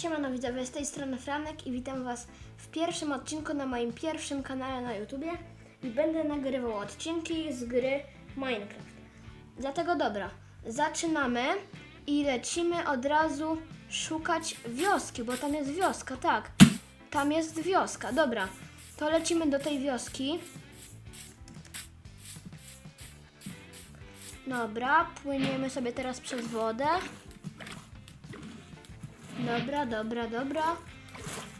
Siemano widzowie, z tej strony Franek i witam Was w pierwszym odcinku na moim pierwszym kanale na YouTubie i będę nagrywał odcinki z gry Minecraft. Dlatego dobra, zaczynamy i lecimy od razu szukać wioski, bo tam jest wioska, tak. Tam jest wioska, dobra. To lecimy do tej wioski. Dobra, płyniemy sobie teraz przez wodę. Dobra, dobra, dobra.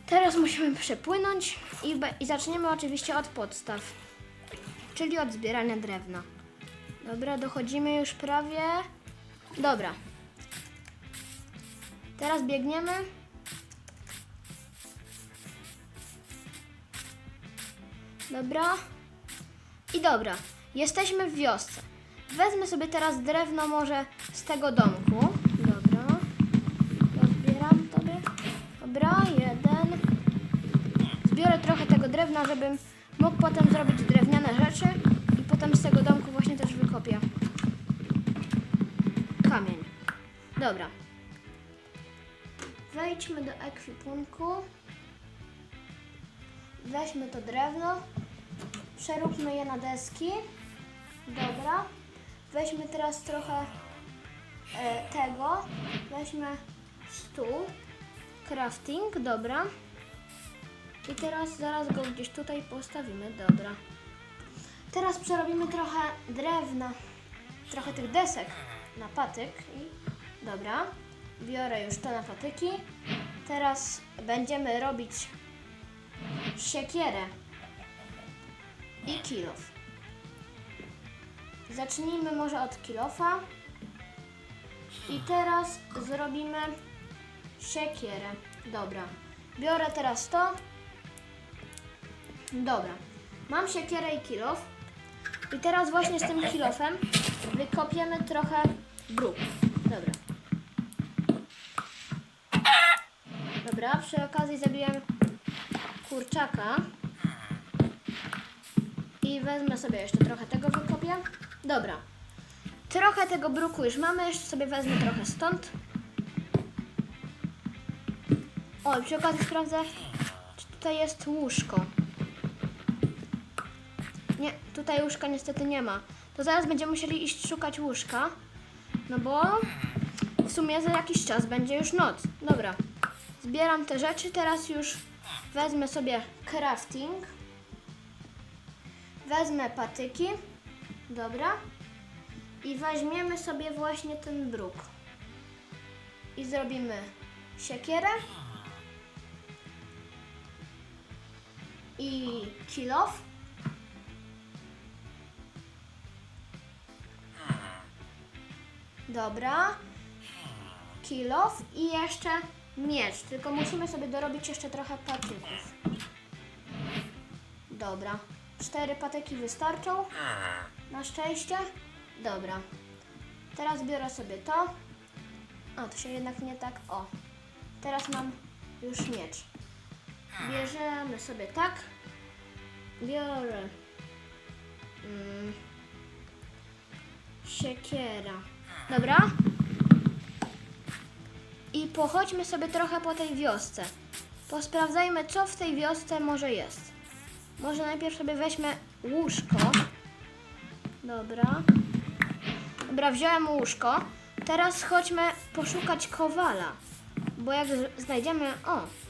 Teraz musimy przepłynąć i, i zaczniemy oczywiście od podstaw, czyli od zbierania drewna. Dobra, dochodzimy już prawie. Dobra. Teraz biegniemy. Dobra. I dobra, jesteśmy w wiosce. Wezmę sobie teraz drewno może z tego domku. Dobra, jeden. Zbiorę trochę tego drewna, żebym mógł potem zrobić drewniane rzeczy i potem z tego domku właśnie też wykopię kamień. Dobra. Wejdźmy do ekwipunku. Weźmy to drewno. Przeróbmy je na deski. Dobra. Weźmy teraz trochę e, tego. Weźmy stół. Crafting, dobra. I teraz zaraz go gdzieś tutaj postawimy, dobra. Teraz przerobimy trochę drewna, trochę tych desek na patyk i dobra. Biorę już to na patyki. Teraz będziemy robić siekierę i kilof. Zacznijmy może od kilofa. I teraz zrobimy siekierę. Dobra. Biorę teraz to. Dobra. Mam siekierę i kilof. I teraz właśnie z tym kilofem wykopiemy trochę bruk. Dobra. Dobra, przy okazji zabiję kurczaka. I wezmę sobie jeszcze trochę tego wykopię. Dobra. Trochę tego bruku już mamy, jeszcze sobie wezmę trochę stąd. O, przy okazji sprawdzę, czy tutaj jest łóżko. Nie, tutaj łóżka niestety nie ma. To zaraz będziemy musieli iść szukać łóżka. No bo w sumie za jakiś czas będzie już noc. Dobra. Zbieram te rzeczy, teraz już wezmę sobie crafting. Wezmę patyki. Dobra. I weźmiemy sobie właśnie ten bruk. I zrobimy siekierę. I kilof. Dobra. Kilof i jeszcze miecz. Tylko musimy sobie dorobić jeszcze trochę patyków. Dobra. Cztery patyki wystarczą. Na szczęście. Dobra. Teraz biorę sobie to. O, to się jednak nie tak. O. Teraz mam już miecz. Bierzemy sobie tak. Biorę. Mm, siekiera. Dobra. I pochodźmy sobie trochę po tej wiosce. Posprawdzajmy, co w tej wiosce może jest. Może najpierw sobie weźmy łóżko. Dobra. Dobra, wziąłem łóżko. Teraz chodźmy poszukać kowala. Bo jak znajdziemy... O!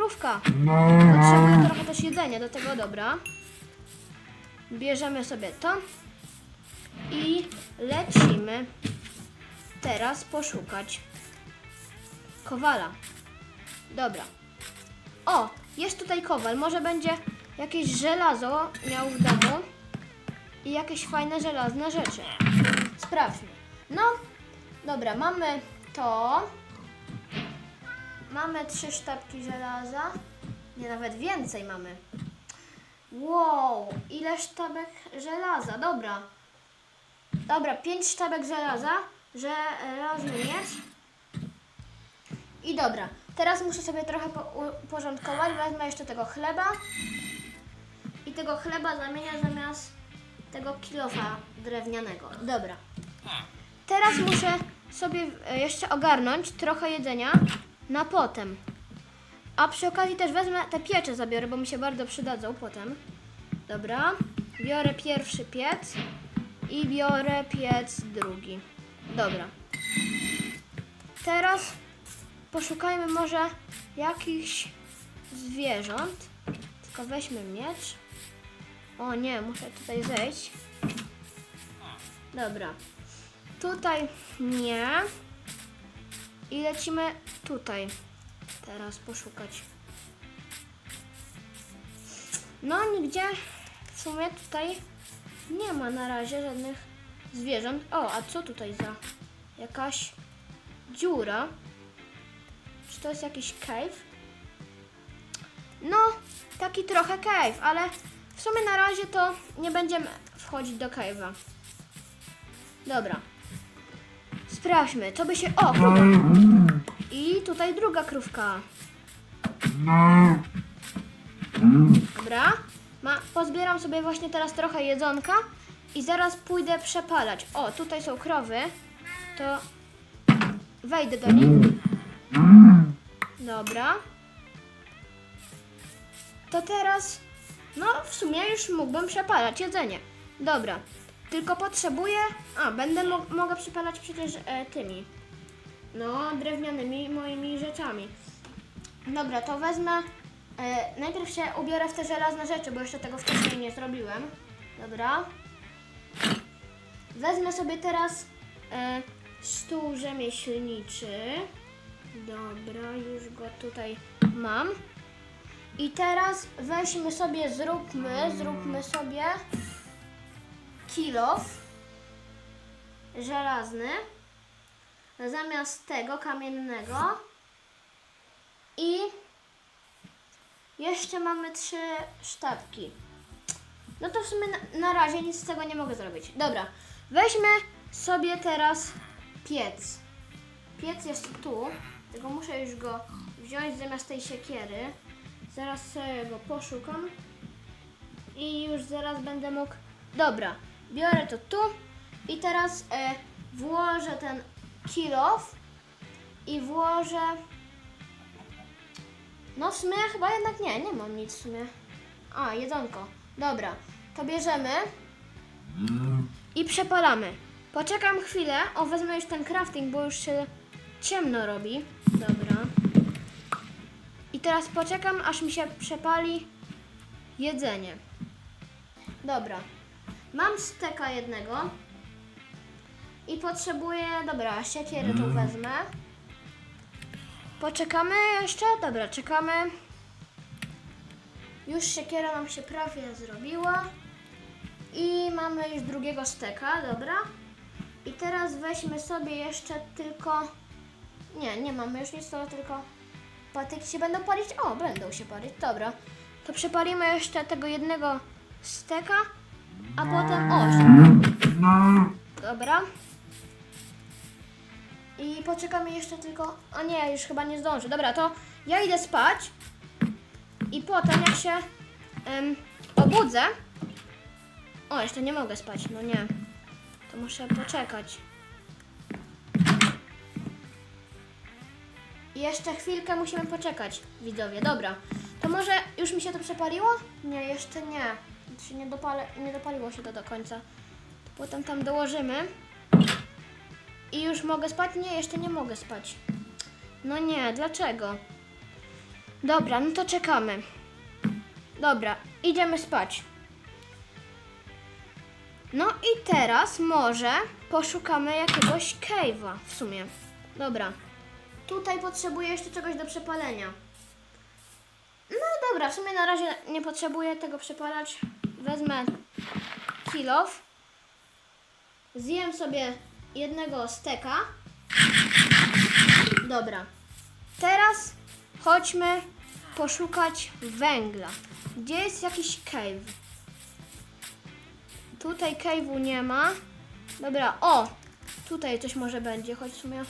Krówka. Potrzebuję trochę też jedzenia do tego, dobra. Bierzemy sobie to. I lecimy teraz poszukać kowala. Dobra. O, jest tutaj kowal. Może będzie jakieś żelazo miał w domu i jakieś fajne żelazne rzeczy. Sprawdźmy. No, dobra, mamy to. Mamy trzy sztabki żelaza. Nie, nawet więcej mamy. Wow, ile sztabek żelaza. Dobra. Dobra, pięć sztabek żelaza, żelazny miecz. I dobra, teraz muszę sobie trochę po- uporządkować. Wezmę jeszcze tego chleba. I tego chleba zamienię zamiast tego kilofa drewnianego. Dobra. Teraz muszę sobie jeszcze ogarnąć trochę jedzenia, na potem. A przy okazji też wezmę te piecze zabiorę, bo mi się bardzo przydadzą potem. Dobra. Biorę pierwszy piec i biorę piec drugi. Dobra. Teraz poszukajmy może jakichś zwierząt. Tylko weźmy miecz. O nie, muszę tutaj zejść. Dobra. Tutaj nie. I lecimy tutaj. Teraz poszukać. No, nigdzie w sumie tutaj nie ma na razie żadnych zwierząt. O, a co tutaj za jakaś dziura? Czy to jest jakiś cave? No, taki trochę cave, ale w sumie na razie to nie będziemy wchodzić do cave'a. Dobra. Sprawdźmy, co by się... O, krówka. I tutaj druga krówka. Dobra. Ma, pozbieram sobie właśnie teraz trochę jedzonka i zaraz pójdę przepalać. O, tutaj są krowy. To wejdę do nich. Dobra. To teraz, no w sumie już mógłbym przepalać jedzenie. Dobra. Tylko potrzebuję, a będę mo- mogę przepalać przecież e, tymi, no drewnianymi moimi rzeczami. Dobra, to wezmę. E, najpierw się ubiorę w te żelazne rzeczy, bo jeszcze tego wcześniej nie zrobiłem. Dobra. Wezmę sobie teraz e, stół rzemieślniczy. Dobra, już go tutaj mam. I teraz weźmy sobie, zróbmy, zróbmy sobie kilof żelazny zamiast tego kamiennego. I jeszcze mamy trzy sztabki. No to w sumie na, na razie nic z tego nie mogę zrobić. Dobra, weźmy sobie teraz piec. Piec jest tu, tylko muszę już go wziąć zamiast tej siekiery. Zaraz sobie go poszukam i już zaraz będę mógł. Dobra, biorę to tu i teraz e, włożę ten kilof i włożę. No w sumie chyba jednak nie, nie mam nic w sumie. A, jedzonko. Dobra, to bierzemy i przepalamy. Poczekam chwilę, o wezmę już ten crafting, bo już się ciemno robi. Dobra. I teraz poczekam, aż mi się przepali jedzenie. Dobra. Mam steka jednego. I potrzebuję, dobra, siekierę tą wezmę. Poczekamy jeszcze? Dobra, czekamy. Już siekiera nam się prawie zrobiła. I mamy już drugiego steka, dobra. I teraz weźmy sobie jeszcze tylko... Nie, nie mamy już nic, to tylko patyki się będą palić. O, będą się palić, dobra. To przepalimy jeszcze tego jednego steka, a potem... O, dobra. I poczekamy jeszcze tylko... O nie, już chyba nie zdążę. Dobra, to ja idę spać. I potem jak się em, obudzę... O, jeszcze nie mogę spać, no nie. To muszę poczekać. Jeszcze chwilkę musimy poczekać, widzowie. Dobra. To może już mi się to przepaliło? Nie, jeszcze nie. Się nie, dopale, nie dopaliło się to do końca. Potem tam dołożymy. I już mogę spać? Nie, jeszcze nie mogę spać. No nie, dlaczego? Dobra, no to czekamy. Dobra, idziemy spać. No i teraz może poszukamy jakiegoś cave'a w sumie. Dobra. Tutaj potrzebuję jeszcze czegoś do przepalenia. No dobra, w sumie na razie nie potrzebuję tego przepalać. Wezmę kilof. Zjem sobie jednego steka. Dobra. Teraz chodźmy poszukać węgla. Gdzie jest jakiś cave? Tutaj cave'u nie ma. Dobra, o! Tutaj coś może będzie, choć w sumie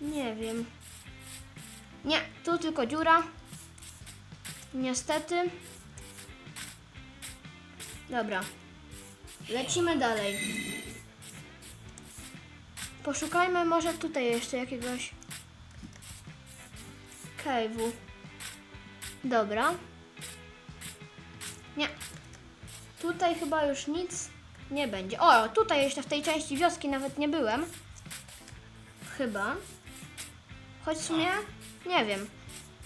nie wiem. Nie, tu tylko dziura. Niestety. Dobra. Lecimy dalej. Poszukajmy może tutaj jeszcze jakiegoś cave'u. Dobra. Nie. Tutaj chyba już nic nie będzie. O, tutaj jeszcze w tej części wioski nawet nie byłem. Chyba. Choć w sumie nie wiem.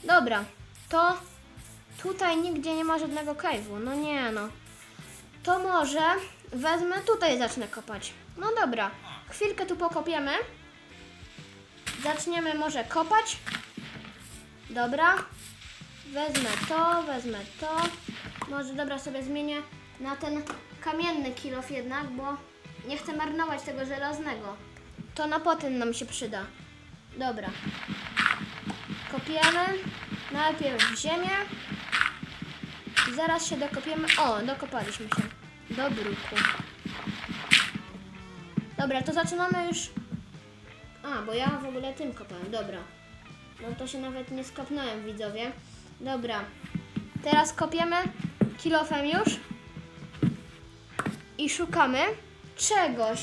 Dobra, to tutaj nigdzie nie ma żadnego cave'u. No nie no. To może wezmę tutaj zacznę kopać. No dobra, chwilkę tu pokopiemy. Zaczniemy może kopać. Dobra. Wezmę to, wezmę to. Może dobra sobie zmienię na ten kamienny kilof jednak, bo nie chcę marnować tego żelaznego. To na potem nam się przyda. Dobra. Kopiemy. Najpierw w ziemię. Zaraz się dokopiemy. O, dokopaliśmy się. Do bruku. Dobra, to zaczynamy już. A, bo ja w ogóle tym kopałem. Dobra. No to się nawet nie skopnąłem, widzowie. Dobra. Teraz kopiemy kilofem już. I szukamy czegoś.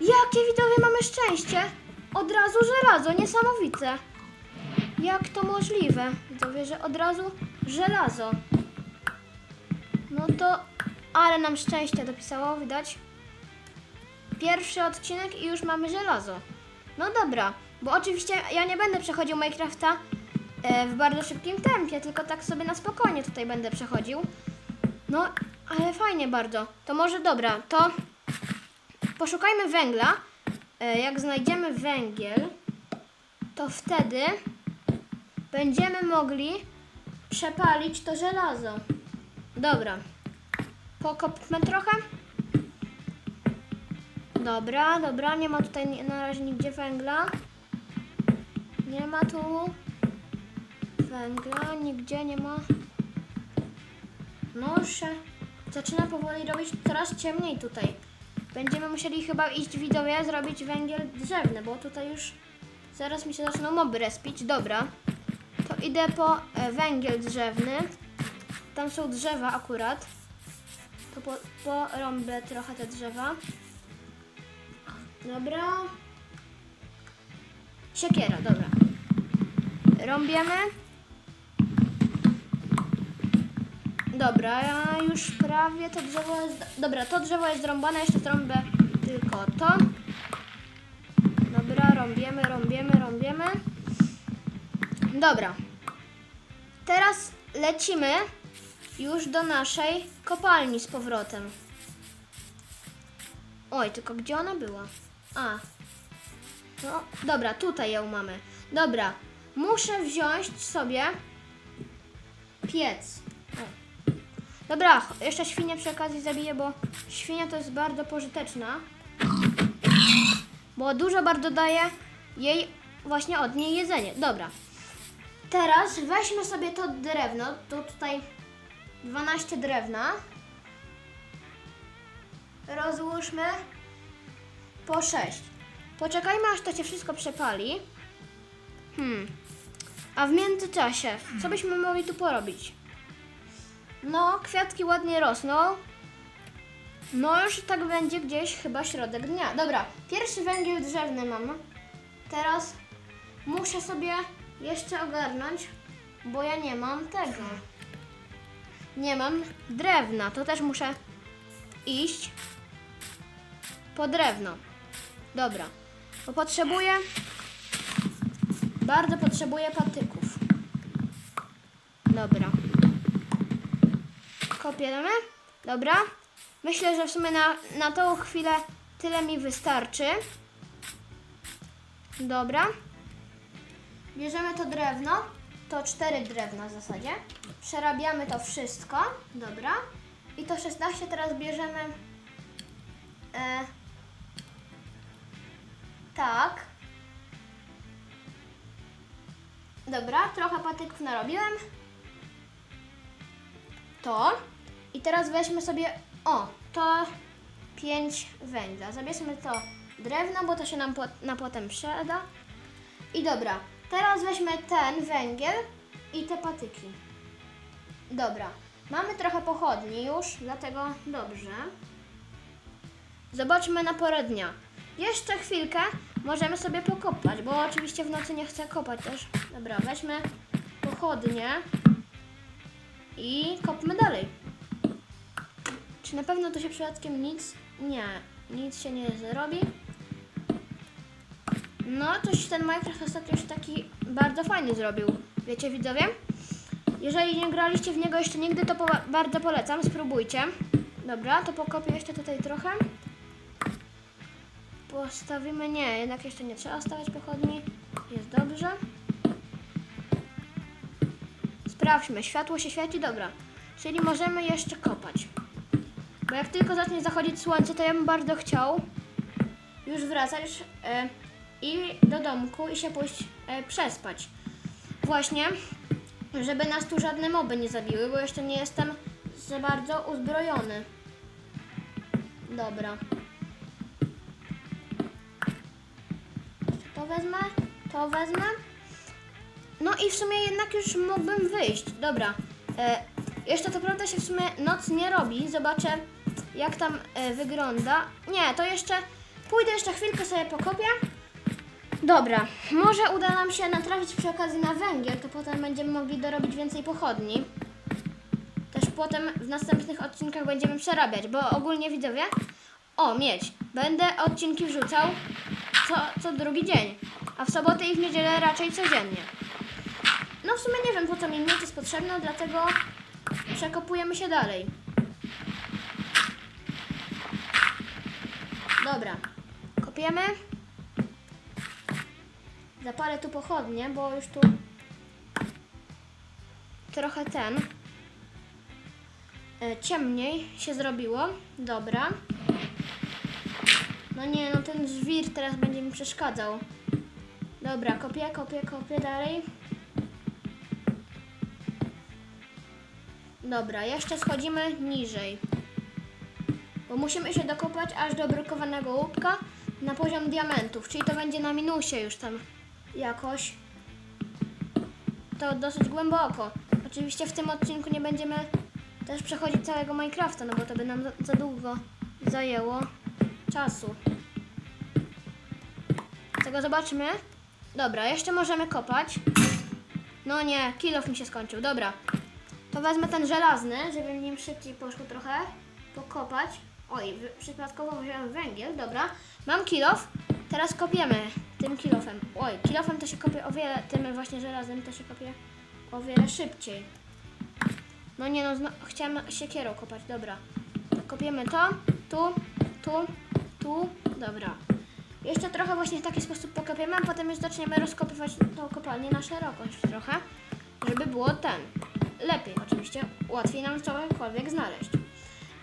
Jakie widzowie mamy szczęście! Od razu żelazo, niesamowite. Jak to możliwe? Widzowie, że od razu żelazo. No to, ale nam szczęście dopisało, widać. Pierwszy odcinek i już mamy żelazo. No dobra, bo oczywiście ja nie będę przechodził Minecrafta e, w bardzo szybkim tempie, tylko tak sobie na spokojnie tutaj będę przechodził. No, ale fajnie bardzo. To może dobra, to poszukajmy węgla. E, Jak znajdziemy węgiel, to wtedy będziemy mogli przepalić to żelazo. Dobra. Pokopmy trochę. Dobra, dobra, nie ma tutaj na razie nigdzie węgla. Nie ma tu węgla, nigdzie nie ma. No już się zaczyna powoli robić coraz ciemniej tutaj. Będziemy musieli chyba iść widzowie zrobić węgiel drzewny, bo tutaj już zaraz mi się zaczną moby respić. Dobra, to idę po e, węgiel drzewny. Tam są drzewa akurat. To po, porąbę trochę te drzewa. Dobra. Siekiera, dobra. Rąbiemy. Dobra, ja już prawie to drzewo jest... Dobra, to drzewo jest zrąbane, jeszcze zrąbę tylko to. Dobra, rąbiemy, rąbiemy, rąbiemy. Dobra. Teraz lecimy już do naszej kopalni z powrotem. Oj, tylko gdzie ona była? A. No, dobra, tutaj ją mamy. Dobra, muszę wziąć sobie piec. O. Dobra, jeszcze świnię przy okazji zabiję, bo świnia to jest bardzo pożyteczna. Bo dużo bardzo daje jej właśnie od niej jedzenie. Dobra. Teraz weźmy sobie to drewno. To tutaj 12 drewna. Rozłóżmy po 6. Poczekajmy aż to się wszystko przepali. Hmm. A w międzyczasie, co byśmy mogli tu porobić? No, kwiatki ładnie rosną. No już tak będzie gdzieś chyba środek dnia. Dobra, pierwszy węgiel drzewny mam. Teraz muszę sobie jeszcze ogarnąć, bo ja nie mam tego. Nie mam drewna, to też muszę iść po drewno. Dobra, bo potrzebuję, bardzo potrzebuję patyków. Dobra. Kopiemy. Dobra. Myślę, że w sumie na, na tą chwilę tyle mi wystarczy. Dobra. Bierzemy to drewno. To cztery drewna w zasadzie. Przerabiamy to wszystko. Dobra. I to 16 teraz bierzemy. E, tak. Dobra, trochę patyków narobiłem. To. I teraz weźmy sobie, o, to 5 węgla. Zabierzmy to drewno, bo to się nam po, na potem przyda. I dobra, teraz weźmy ten węgiel i te patyki. Dobra, mamy trochę pochodni już, dlatego dobrze. Zobaczmy na porę dnia. Jeszcze chwilkę możemy sobie pokopać, bo oczywiście w nocy nie chcę kopać też. Dobra, weźmy pochodnie i kopmy dalej. Czy na pewno tu się przypadkiem nic... Nie, nic się nie zrobi. No, coś ten Minecraft ostatnio już taki bardzo fajny zrobił. Wiecie widzowie? Jeżeli nie graliście w niego jeszcze nigdy, to po bardzo polecam, spróbujcie. Dobra, to pokopię jeszcze tutaj trochę. Postawimy, nie, jednak jeszcze nie trzeba stawiać pochodni. Jest dobrze. Sprawdźmy, światło się świeci, dobra. Czyli możemy jeszcze kopać. Bo jak tylko zacznie zachodzić słońce, to ja bym bardzo chciał już wracać e, i do domku i się pójść e, przespać. Właśnie, żeby nas tu żadne moby nie zabiły, bo jeszcze nie jestem za bardzo uzbrojony. Dobra. To wezmę, to wezmę. No i w sumie jednak już mógłbym wyjść. Dobra. E, jeszcze to prawda się w sumie noc nie robi. Zobaczę jak tam e, wygląda. Nie, to jeszcze pójdę jeszcze chwilkę sobie pokopię. Dobra, może uda nam się natrafić przy okazji na węgiel, to potem będziemy mogli dorobić więcej pochodni. Też potem w następnych odcinkach będziemy przerabiać, bo ogólnie widzowie, o miedź, będę odcinki wrzucał co, co drugi dzień, a w sobotę i w niedzielę raczej codziennie. No w sumie nie wiem po co mi miedź jest potrzebna, dlatego przekopujemy się dalej. Dobra, kopiemy. Zapalę tu pochodnie, bo już tu trochę ten e, ciemniej się zrobiło. Dobra. No nie, no ten żwir teraz będzie mi przeszkadzał. Dobra, kopię, kopię, kopię dalej. Dobra, jeszcze schodzimy niżej. Bo musimy się dokopać aż do brukowanego łupka na poziom diamentów, czyli to będzie na minusie już tam jakoś. To dosyć głęboko. Oczywiście w tym odcinku nie będziemy też przechodzić całego Minecrafta, no bo to by nam za, za długo zajęło czasu. Tego zobaczmy. Dobra, jeszcze możemy kopać. No nie, kilof mi się skończył. Dobra. To wezmę ten żelazny, żeby nim szybciej poszło trochę. Pokopać. Oj, przypadkowo wziąłem węgiel, dobra. Mam kilof, teraz kopiemy tym kilofem. Oj, kilofem to się kopie o wiele, tym właśnie żelaznym to się kopie o wiele szybciej. No nie no, zno, chciałem siekierą kopać, dobra. Kopiemy to, tu, tu, tu, dobra. Jeszcze trochę właśnie w taki sposób pokopiemy, a potem już zaczniemy rozkopywać tą kopalnię na szerokość trochę, żeby było ten, lepiej oczywiście, łatwiej nam cokolwiek znaleźć.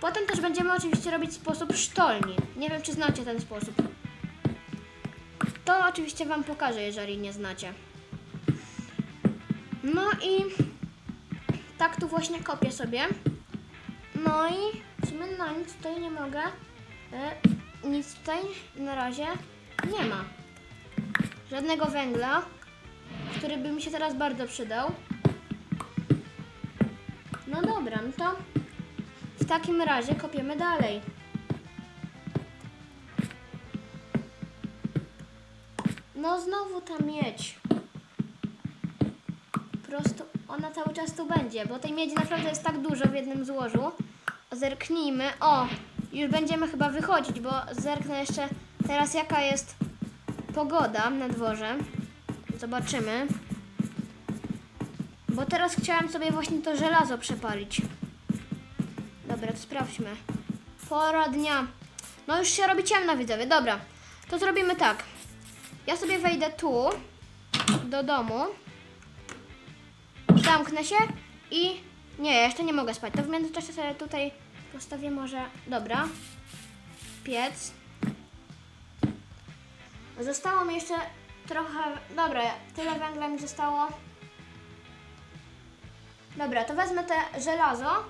Potem też będziemy oczywiście robić sposób sztolni. Nie wiem, czy znacie ten sposób. To oczywiście Wam pokażę, jeżeli nie znacie. No i tak tu właśnie kopię sobie. No i w sumie no nic tutaj nie mogę. E, nic tutaj na razie nie ma. Żadnego węgla, który by mi się teraz bardzo przydał. No dobra, no to w takim razie kopiemy dalej. No znowu ta miedź. Po prostu ona cały czas tu będzie, bo tej miedzi naprawdę jest tak dużo w jednym złożu. Zerknijmy. O, już będziemy chyba wychodzić, bo zerknę jeszcze teraz jaka jest pogoda na dworze. Zobaczymy. Bo teraz chciałam sobie właśnie to żelazo przepalić. Dobra, to sprawdźmy. Pora dnia. No już się robi ciemno, widzowie. Dobra, to zrobimy tak. Ja sobie wejdę tu, do domu. Zamknę się i... Nie, jeszcze nie mogę spać. To w międzyczasie sobie tutaj postawię może... Dobra. Piec. Zostało mi jeszcze trochę... Dobra, tyle węgla mi zostało. Dobra, to wezmę te żelazo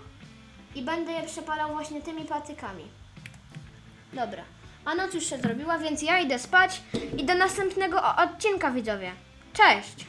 i będę je przepalał właśnie tymi patykami. Dobra. A noc już się zrobiła, więc ja idę spać i do następnego odcinka widzowie. Cześć!